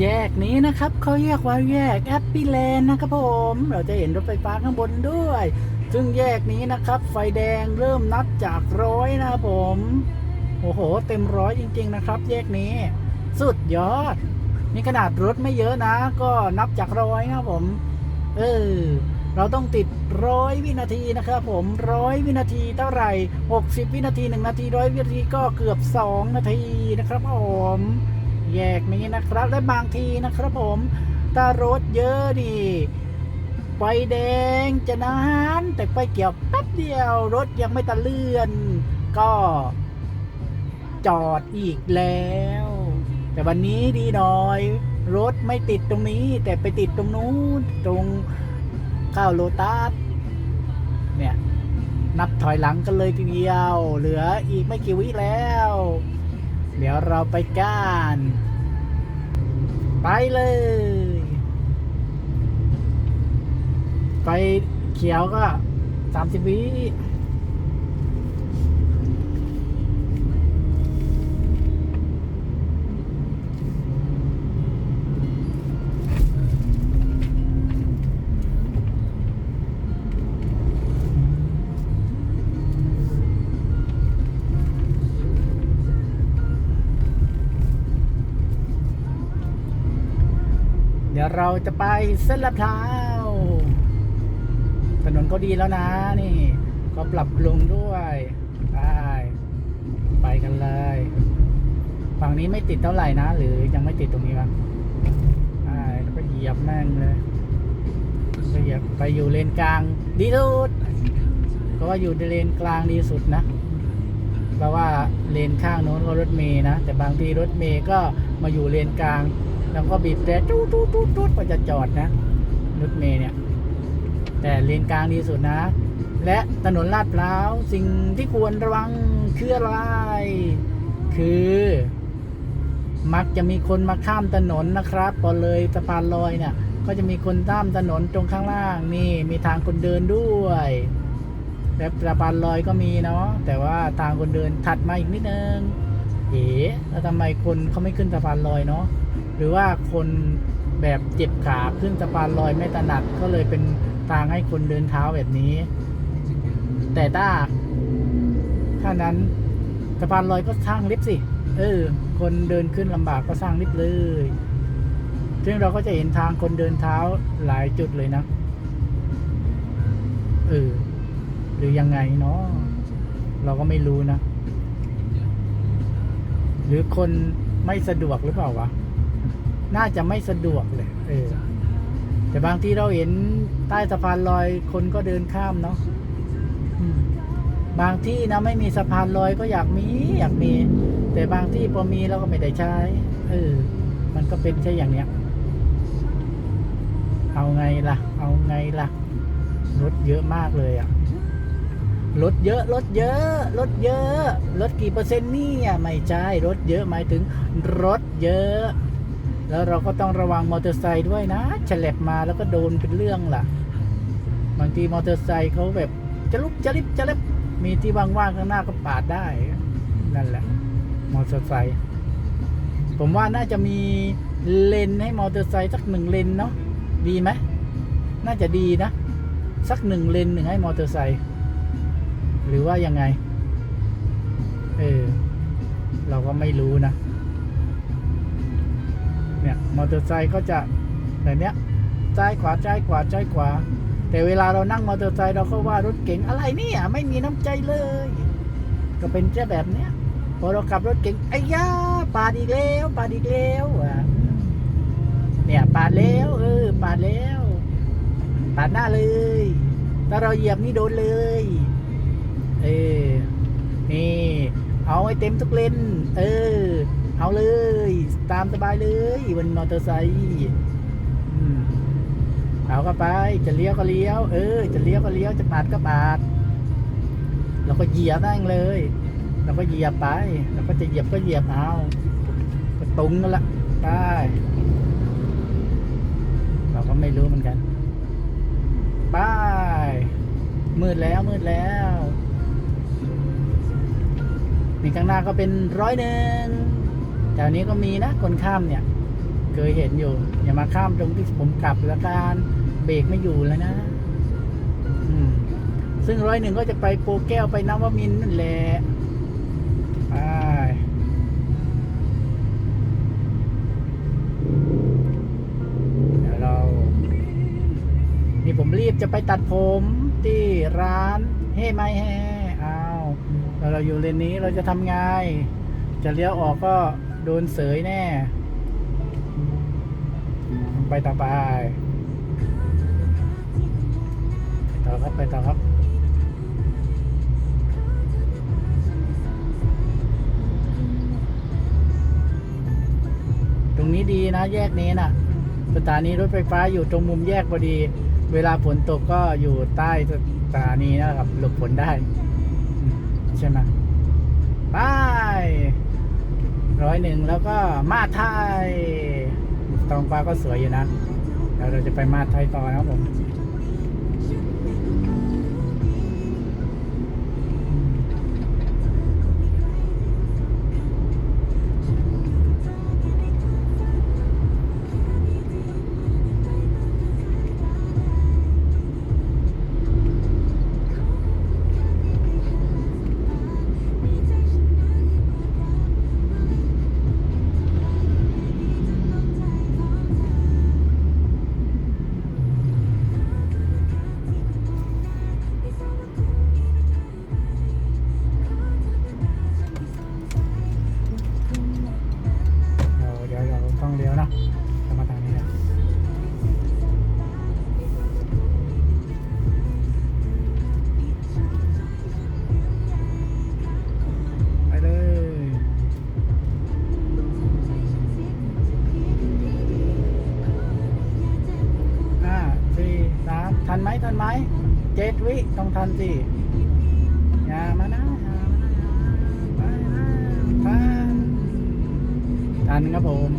แยกนี้นะครับเขาแยกว่าแยกแอปปี้แลนด์นะครับผมเราจะเห็นรถไฟฟ้าข้างบนด้วย ซึ่งแยกนี้นะครับ ไฟแดงเริ่มนับจากร้อยนะครับผมโอ้โห เต็มร้อยจริง ๆ นะครับ แยกนี้ สุดยอดนี่ขนาดรถไม่เยอะนะ ก็นับจากร้อยนะครับผม เออเราต้องติดร้อยวินาทีนะครับผมร้อยวินาทีเท่าไหร่ 60 วินาที 1 นาทีร้อยวินาทีก็เกือบ 2 นาทีนะครับผม แยกนี้นะครับ และบางทีนะครับผมถ้ารถเยอะดิไฟแดงจะนานแต่ไฟเกี่ยวแป๊บเดียวรถยังไม่ตะเลื่อน ก็จอดอีกแล้ว แต่วันนี้ดีหน่อย รถไม่ติดตรงนี้ แต่ไปติดตรงนู้นตรงข้าวโลตัสเนี่ย นับถอยหลังกันเลยทีเดียว เหลืออีกไม่กี่วิแล้ว เดี๋ยวเราไปกัน ไปเลย ไปเขียวก็สามสิบวิ เราจะไปเส้นลาดพร้าวถนนก็ดีแล้วนะนี่ ก็ปรับปรุงด้วยไปไปกันเลยฝั่งนี้ไม่ติดเท่าไหร่นะ หรือยังไม่ติดตรงนี้วะไปแล้วก็เหยียบแม่งเลยไปเหยียบไปอยู่เลนกลางดีสุดเพราะว่าอยู่ในเลนกลางดีสุดนะเพราะว่าเลนข้างโน้นก็รถเมย์นะ แต่บางทีรถเมย์ก็มาอยู่เลนกลาง แล้วก็บีบแต่ตู้ตู้ตู้ตู้กว่าจะจอดนะรถเมย์เนี่ย แต่เลนกลางดีสุดนะ และถนนลาดพร้าวสิ่งที่ควรระวังคืออะไร คือ มักจะมีคนมาข้ามถนนนะครับพอเลยสะพานลอยเนี่ย ก็จะมีคนข้ามถนนตรงข้างล่างนี่มีทางคนเดินด้วยและสะพานลอยก็มีเนาะแต่ว่าทางคนเดินถัดมาอีกนิดนึง เอ๋แล้วทำไมคนเขาไม่ขึ้นสะพานลอยเนาะหรือว่าคนแบบเจ็บขาขึ้นสะพานลอยไม่ถนัดก็เลยเป็นทางให้คนเดินเท้าแบบนี้ แต่ถ้าถ้านั้นสะพานลอยก็สร้างลิฟต์สิ เออ คนเดินขึ้นลำบากก็สร้างลิฟต์เลย ซึ่งเราก็จะเห็นทางคนเดินเท้าหลายจุดเลยนะ เออ หรือยังไงเนาะ เราก็ไม่รู้นะ หรือคนไม่สะดวกหรือเปล่าวะ น่าจะไม่สะดวกเลยเออแต่บางที่เราเห็นใต้สะพานลอยคนก็เดินข้ามเนาะบางที่นะไม่มีสะพานลอยก็อยากมี อยากมี แต่บางที่พอมีเราก็ไม่ได้ใช้เออมันก็เป็นแค่อย่างเนี้ย เอาไงล่ะ เอาไงล่ะรถเยอะมากเลยอะ รถเยอะรถเยอะรถเยอะรถกี่เปอร์เซ็นต์นี่อะไม่ใช่รถเยอะหมายถึงรถเยอะ แล้วเราก็ต้องระวังมอเตอร์ไซค์ด้วยนะฉลับมาแล้วก็โดนเป็นเรื่องล่ะบางทีมอเตอร์ไซค์เขาแบบจะลุกจะริบจะเล็บมีที่ว่างๆข้างหน้าก็ปาดได้ นั่นแหละ มอเตอร์ไซค์ผมว่าน่าจะมีเลนให้มอเตอร์ไซค์สักหนึ่งเลนเนาะดีไหมน่าจะดีนะ สักหนึ่งเลนหนึ่งให้มอเตอร์ไซค์ หรือว่ายังไง เออ เราก็ไม่รู้นะ เนี่ย มอเตอร์ไซค์ก็จะแบบเนี้ยซ้ายขวาซ้ายขวาซ้ายขวา แต่เวลาเรานั่งมอเตอร์ไซค์เราก็ว่ารถเก๋งอะไรเนี่ย ไม่มีน้ำใจเลย ก็เป็นแค่แบบเนี้ยพอเราขับรถเก๋งไอ้ย่าปาดอีกแล้วปาดอีกแล้วอะเนี่ยปาดแล้ว เออปาดแล้วปาดหน้าเลย ถ้าเราเหยียบนี่โดนเลย เออ นี่ เอาให้เต็มทุกเลน เออ เอาเลย ตามสบายเลยบนมอเตอร์ไซค์อืมเอาก็ไป จะเลี้ยวก็เลี้ยว เออ จะเลี้ยวก็เลี้ยว จะปาดก็ปาด เราก็เหยียบนั่งเลย เราก็เหยียบไป เราก็จะเหยียบก็เหยียบเอาก็ตรงนั่นแหละไปเราก็ไม่รู้เหมือนกันไปมืดแล้วมืดแล้ว นี่ข้างหน้าก็เป็นร้อยหนึ่งแถวนี้ก็มีนะคนข้ามเนี่ยเคยเห็นอยู่ อย่ามาข้ามตรงที่ผมกลับแล้วการเบรกไม่อยู่แล้วนะซึ่งร้อยหนึ่งก็จะไปโปแก้วไปน้ำวมินนั่นแหละไปเดี๋ยวเรา นี่ผมรีบจะไปตัดผมที่ร้านเฮ้ไม่แฮอ้าว แล้วเราอยู่เลนนี้เราจะทำไงจะเลี้ยวออกก็โดนเสยแน่ ไปต่อไปต่อครับไปต่อครับตรงนี้ดีนะแยกนี้นะสถานีรถไฟฟ้าอยู่ตรงมุมแยกพอดี เวลาฝนตกก็อยู่ใต้สถานีนะครับ หลบฝนได้ ใช่ไหมไปร้อยหนึ่งแล้วก็มาดไทยตองฟ้าก็สวยอยู่นะแล้วเราจะไปมาดไทยต่อนะครับผม ทันไหมทันไหมเจ็ดวิต้องทันสิอย่ามานะอย่ามานะทันทันครับผม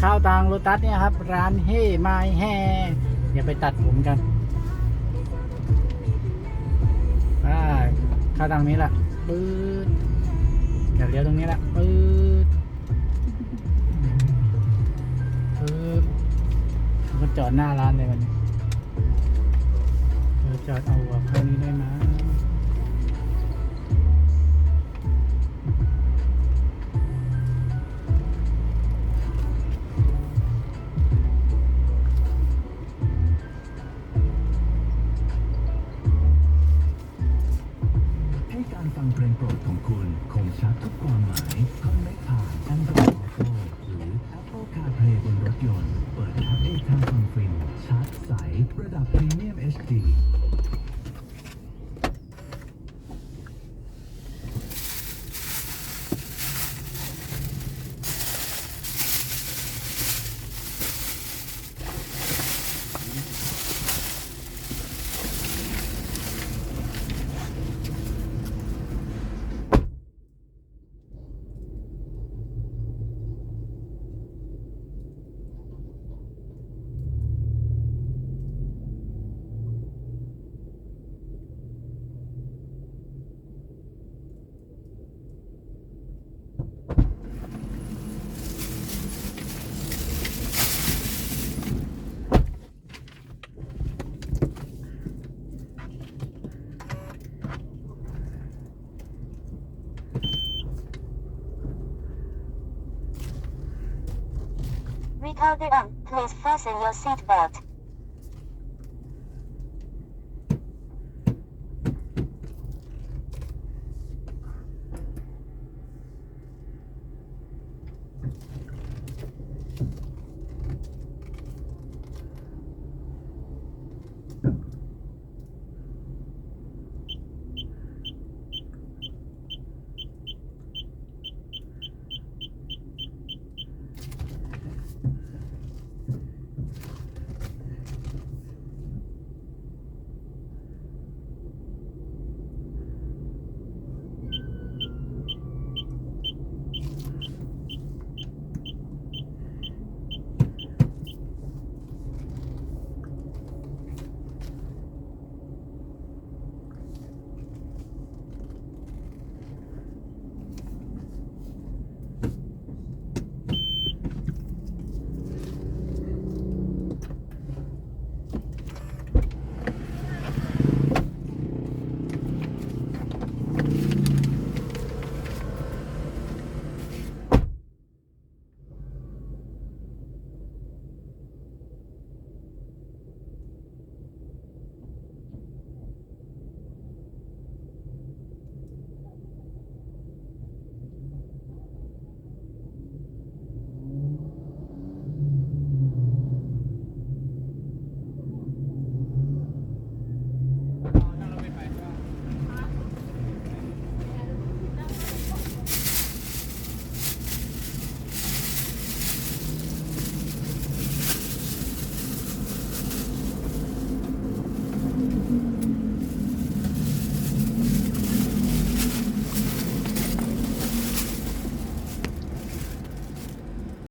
ข้าทางโลตัสเนี่ยครับ ร้านเฮ่ไม้แฮ่อย่าไปตัดผมกันไปข้าทางนี้แหละปื๊ดเดี๋ยวเลี้ยวตรงนี้แหละปื๊ดปื๊ดมก็จอดหน้าร้านเลยมันเออจอดเอาหัวเข้านี้ได้ไหม เพลงโปรดของคุณคงชัดทุกความหมาย Recorder on. Please fasten your seatbelt.